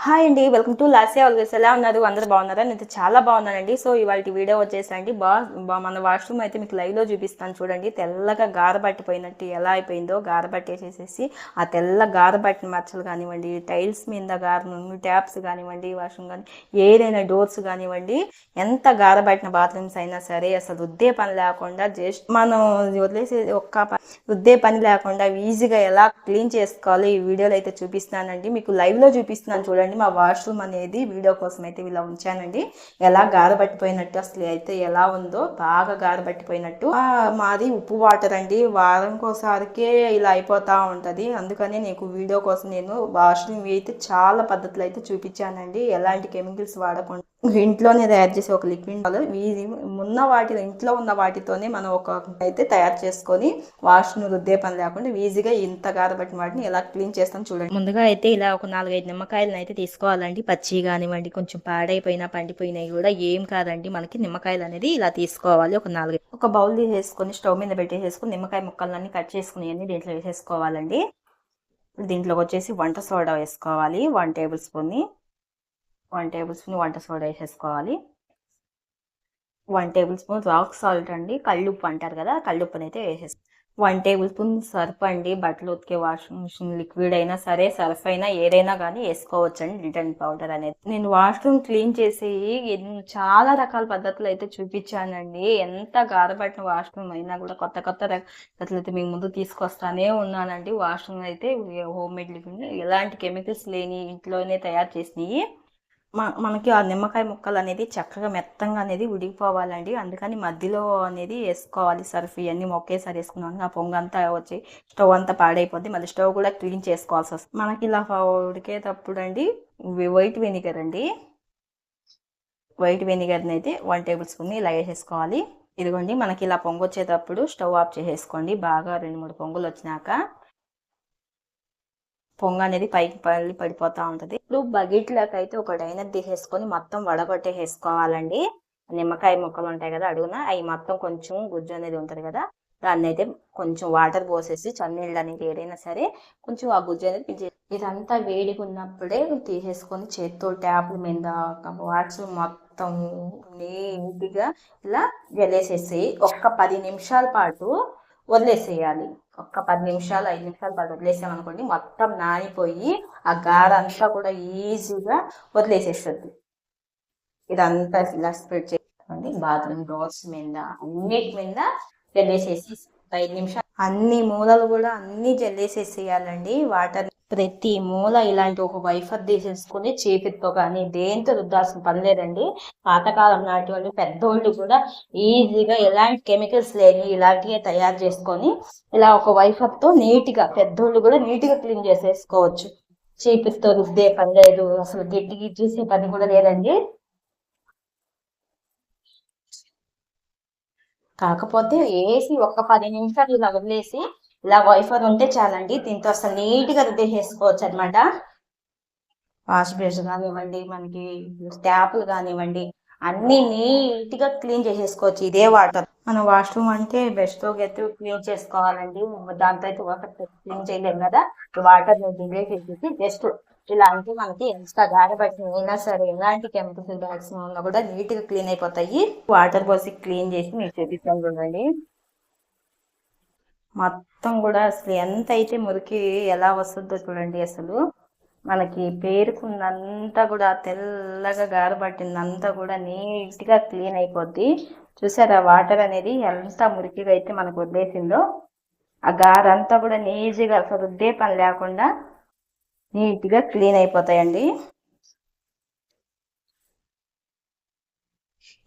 Hi అండి welcome to లాసియా always ఎలా ఉన్నారు? అందరు బాగున్నారా? నేను చాలా బాగున్నానండి. సో ఇవాళ వీడియో వచ్చేసండి బా బా- మన వాష్రూమ్ అయితే మీకు లైవ్లో చూపిస్తాను చూడండి. తెల్లగా గారబట్టిపోయినట్టు ఎలా అయిపోయిందో గారబట్టేసేసేసి ఆ తెల్ల గారబట్టిన మచ్చలు కానివ్వండి టైల్స్ మీద గారు ట్యాప్స్ కానివ్వండి వాష్రూమ్ కానీ ఏదైనా డోర్స్ కానివ్వండి ఎంత గారబట్టిన బాత్రూమ్స్ అయినా సరే అసలు రుద్దే పని లేకుండా జస్ట్ మనం వదిలేసే ఒక్క ప- పని లేకుండా ఈజీగా ఎలా క్లీన్ చేసుకోవాలో ఈ వీడియోలో అయితే చూపిస్తానండి. మీకు లైవ్లో చూపిస్తున్నాను చూడండి. మా వాష్రూమ్ అనేది వీడియో కోసం అయితే ఇలా ఉంచానండి. ఎలా గారబట్టిపోయినట్టు అసలు అయితే ఎలా ఉందో బాగా గారబట్టిపోయినట్టు. మాది ఉప్పు వాటర్ అండి. వారంకోసారికే ఇలా అయిపోతా ఉంటది. అందుకని నీకు వీడియో కోసం నేను వాష్రూమ్ అయితే చాలా పద్ధతులు అయితే చూపించానండి. ఎలాంటి కెమికల్స్ వాడకుండా ఇంట్లోనే తయారు చేసే ఒక లిక్విడ్ ఇది ఉన్న వాటిలో ఇంట్లో ఉన్న వాటితోనే మనం ఒక అయితే తయారు చేసుకొని వాష్ను రుద్దే పని లేకుండా ఈజీగా ఇంత గారబట్టిన వాటిని ఎలా క్లీన్ చేస్తాం చూడండి. ముందుగా అయితే ఇలా ఒక నాలుగైదు నిమ్మకాయలను అయితే తీసుకోవాలండి. పచ్చి కానివ్వండి కొంచెం పాడైపోయినా పండిపోయినాయి కూడా ఏం కాదండి. మనకి నిమ్మకాయలు అనేది ఇలా తీసుకోవాలి ఒక నాలుగు ఒక బౌల్ తీసేసుకొని స్టవ్ మీద పెట్టేసేసుకొని నిమ్మకాయ ముక్కలన్నీ కట్ చేసుకుని అన్ని దీంట్లో వేసేసుకోవాలండి. దీంట్లోకి వచ్చేసి వంట సోడా వేసుకోవాలి. వన్ టేబుల్ స్పూన్ని వన్ టేబుల్ స్పూన్ వంట సోడా వేసేసుకోవాలి. One tablespoon rock salt అండి. కళ్ళుప్పు అంటారు కదా కళ్ళుప్పుని అయితే వేసేసి వన్ టేబుల్ స్పూన్ సర్ఫ్ అండి. బట్టలు ఉతికే వాషింగ్ మిషన్ లిక్విడ్ అయినా సరే సర్ఫ్ అయినా ఏదైనా కానీ వేసుకోవచ్చండి. డిటర్జెంట్ పౌడర్ అనేది. నేను వాష్రూమ్ క్లీన్ చేసి చాలా రకాల పద్ధతులు అయితే చూపించానండి. ఎంత గారపట్టిన వాష్రూమ్ అయినా కూడా కొత్త కొత్త రక- పద్ధతులు అయితే మీకు ముందు తీసుకొస్తానే ఉన్నానండి. వాష్రూమ్ అయితే హోమ్ మేడ్ లిక్విడ్ ఎలాంటి కెమికల్స్ లేని ఇంట్లోనే తయారు చేసినవి. మనకి ఆ నిమ్మకాయ ముక్కలు అనేది చక్కగా మెత్తంగా అనేది ఉడికిపోవాలండి. అందుకని మధ్యలో అనేది వేసుకోవాలి. సర్ఫ్ ఇవన్నీ ఒకేసారి వేసుకున్నాను ఆ పొంగు అంతా వచ్చి స్టవ్ అంతా పాడైపోద్ది. మళ్ళీ స్టవ్ కూడా క్లీన్ చేసుకోవాల్సి వస్తుంది. మనకి ఇలా ఉడికేటప్పుడు అండి వైట్ వెనిగర్ అండి. వైట్ వెనిగర్ని అయితే వన్ టేబుల్ స్పూన్ ఇలా వేసేసుకోవాలి. ఇదిగోండి మనకి ఇలా పొంగు వచ్చేటప్పుడు స్టవ్ ఆఫ్ చేసేసుకోండి. బాగా రెండు మూడు పొంగులు వచ్చినాక పొంగ అనేది పైకి పల్లి పడిపోతా ఉంటుంది. ఇప్పుడు బకెట్ లాగా అయితే ఒక డైనర్ తీసేసుకొని మొత్తం వడగొట్టేసుకోవాలండి నిమ్మకాయ ముక్కలు ఉంటాయి కదా అడుగున అవి మొత్తం కొంచెం గుజ్జు అనేది ఉంటుంది కదా దాన్ని అయితే కొంచెం వాటర్ పోసేసి చన్నీళ్ళు అనేది ఏదైనా సరే కొంచెం ఆ గుజ్జు అనేది ఇదంతా వేడిగా ఉన్నప్పుడే తీసేసుకొని చేత్తో ట్యాప్ మీద వాచ్ మొత్తం నీట్గా ఇలా జల్లేసేసి ఒక్క పది నిమిషాల పాటు వదిలేసేయాలి. ఒక్క పది నిమిషాలు ఐదు నిమిషాలు పాటు వదిలేసామనుకోండి మొత్తం నానిపోయి ఆ గార అంతా కూడా ఈజీగా వదిలేసేస్తుంది. ఇదంతా ఇలా స్ప్రెడ్ చేసుకోండి బాత్రూమ్ డోర్స్ మీద అన్నిటి మీద జల్లేసేసి ఐదు నిమిషాలు. అన్ని మూలలు కూడా అన్ని జల్లేసేసేయాలండి. వాటర్ ప్రతి మూల ఇలాంటి ఒక వైఫర్ తీసేసుకుని చీపితో కానీ దేంతో రుద్దాల్సిన పని లేదండి. పాతకాలం నాటి వాళ్ళు పెద్దోళ్ళు కూడా ఈజీగా ఎలాంటి కెమికల్స్ లేని ఇలాంటివి తయారు చేసుకొని ఇలా ఒక వైఫర్తో నీట్గా పెద్దోళ్ళు కూడా నీట్గా క్లీన్ చేసేసుకోవచ్చు. చీపితో రుద్దే పని లేదు. అసలు గిడ్డి చూసే పని కూడా లేదండి. కాకపోతే వేసి ఒక్క పది నిమిషాలు ఇలా వదిలేసి ఇలా వైఫర్ ఉంటే చాలండి. దీంతో అసలు నీట్గా రుద్దేసేసుకోవచ్చు అనమాట వాష్ బ్రష్ కానివ్వండి మనకి ట్యాప్లు కానివ్వండి అన్ని నీట్గా క్లీన్ చేసేసుకోవచ్చు. ఇదే వాటర్. మన వాష్రూమ్ అంటే బెస్ట్తో క్లీన్ చేసుకోవాలండి. దాంతో అయితే వాటర్ క్లీన్ చేయలేము కదా. వాటర్ చేసేసి జస్ట్ ఇలాంటి మనకి ఎంత గారబట్టి అయినా సరే ఎలాంటి కెమికల్స్ బ్యాగ్స్ ఉన్నా కూడా నీట్గా క్లీన్ అయిపోతాయి. వాటర్ పోసి క్లీన్ చేసి మీకు చూపిస్తాను చూడండి మొత్తం కూడా అసలు ఎంత అయితే మురికి ఎలా వస్తుందో చూడండి అసలు. మనకి పేరుకున్నంతా కూడా తెల్లగా గారబట్టిందంతా కూడా నీట్గా క్లీన్ అయిపోద్ది. చూసారా వాటర్ అనేది ఎంత మురికిగా అయితే మనకు వదిలేసిందో. ఆ గారంతా కూడా నీజీగా అసలు రుద్దే పని లేకుండా నీట్గా క్లీన్ అయిపోతాయండి.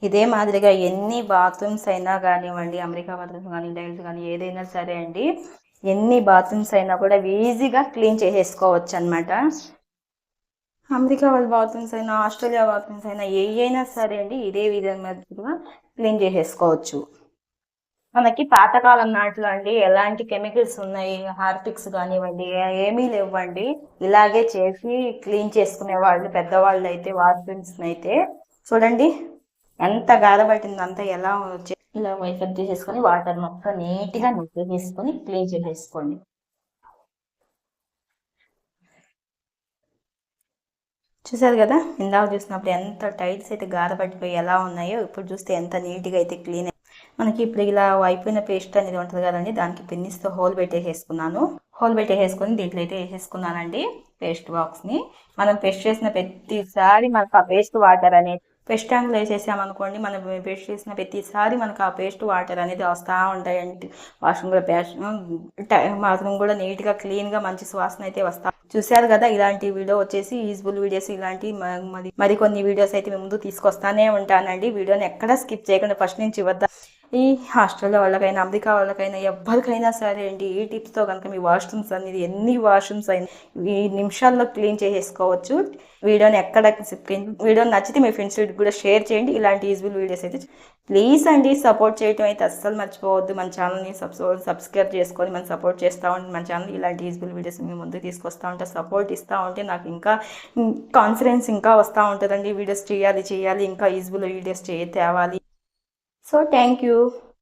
ఇదే మాదిరిగా ఎన్ని బాత్రూమ్స్ అయినా కానివ్వండి అమెరికా బాత్రూమ్స్ కానీ టైల్స్ కానీ ఏదైనా సరే అండి ఎన్ని బాత్రూమ్స్ అయినా కూడా ఈజీగా క్లీన్ చేసేసుకోవచ్చు అనమాట అమెరికా వాళ్ళ బాత్రూమ్స్ అయినా ఆస్ట్రేలియా బాత్రూమ్స్ అయినా ఏ అయినా సరే అండి ఇదే విధంగా క్లీన్ చేసేసుకోవచ్చు. మనకి పాతకాలం నాట్లో అండి ఎలాంటి కెమికల్స్ ఉన్నాయి హార్పిక్స్ కానివ్వండి ఏమీ లేవండి. ఇలాగే చేసి క్లీన్ చేసుకునే వాళ్ళు పెద్దవాళ్ళు అయితే వాష్రూమ్స్ అయితే చూడండి ఎంత గారబట్టింది అంతా ఎలా వచ్చి ఇలా వైఫర్ తీసేసుకొని వాటర్ మొత్తం నీట్గా నిప్పు తీసుకొని క్లీన్ చేసేసుకోండి. చూసారు కదా? ఇందాక చూసినప్పుడు ఎంత టైల్స్ అయితే గారపట్టిపోయి ఎలా ఉన్నాయో ఇప్పుడు చూస్తే ఎంత నీట్గా అయితే క్లీన్ మనకి ఇప్పుడు ఇలా అయిపోయిన పేస్ట్ అనేది ఉంటుంది కదండి దానికి పిన్నిస్తో హోల్ పెట్టేసేసుకున్నాను. హోల్ పెట్టేసుకొని దీంట్లో అయితే వేసేసుకున్నానండి పేస్ట్ బాక్స్ని. మనం పేస్ట్ చేసిన ప్రతిసారి మనకు ఆ పేస్ట్ వాటర్ అనేది పేస్ట్ ట్యాంక్లో వేసేసామనుకోండి మనం పేస్ట్ చేసిన ప్రతిసారి మనకు ఆ పేస్ట్ వాటర్ అనేది వస్తూ ఉంటాయండి. వాష్రూమ్ కూడా పేస్ట్ బాత్రూమ్ కూడా నీట్గా క్లీన్గా మంచి సువాసన అయితే వస్తా. చూశారు కదా ఇలాంటి వీడియో వచ్చేసి యూజ్ఫుల్ వీడియోస్ ఇలాంటి మ- మరి మరికొన్ని వీడియోస్ అయితే మేము ముందు తీసుకొస్తానే ఉంటానండి. వీడియోని ఎక్కడ స్కిప్ చేయకుండా ఫస్ట్ నుంచి వద్ద ఈ హాస్టల్లో వాళ్ళకైనా అమెరికా వాళ్ళకైనా ఎవరికైనా సరే అండి ఈ టిప్స్తో కనుక మీ వాష్రూమ్స్ అనేది ఎన్ని వాష్రూమ్స్ అయినా ఈ నిమిషాల్లో క్లీన్ చేసేసుకోవచ్చు. వీడియోని ఎక్కడ వీడియో నచ్చితే మీ ఫ్రెండ్స్ కూడా షేర్ చేయండి. ఇలాంటి యూజ్ఫుల్ వీడియోస్ అయితే ప్లీజ్ అండి సపోర్ట్ చేయడం అయితే అస్సలు మర్చిపోవద్దు. మన ఛానల్ని సబ్స్క్రైబ్ చేసుకొని మనం సపోర్ట్ చేస్తూ ఉంటే మన ఛానల్ ఇలాంటి యూజ్ఫుల్ వీడియోస్ మీ ముందుకు తీసుకొస్తూ ఉంటే సపోర్ట్ ఇస్తూ ఉంటే నాకు ఇంకా కాన్ఫిడెన్స్ ఇంకా వస్తూ ఉంటుందండి. వీడియోస్ చేయాలి చేయాలి ఇంకా యూజ్ఫుల్ వీడియోస్ చేయ తేవాలి. So thank you.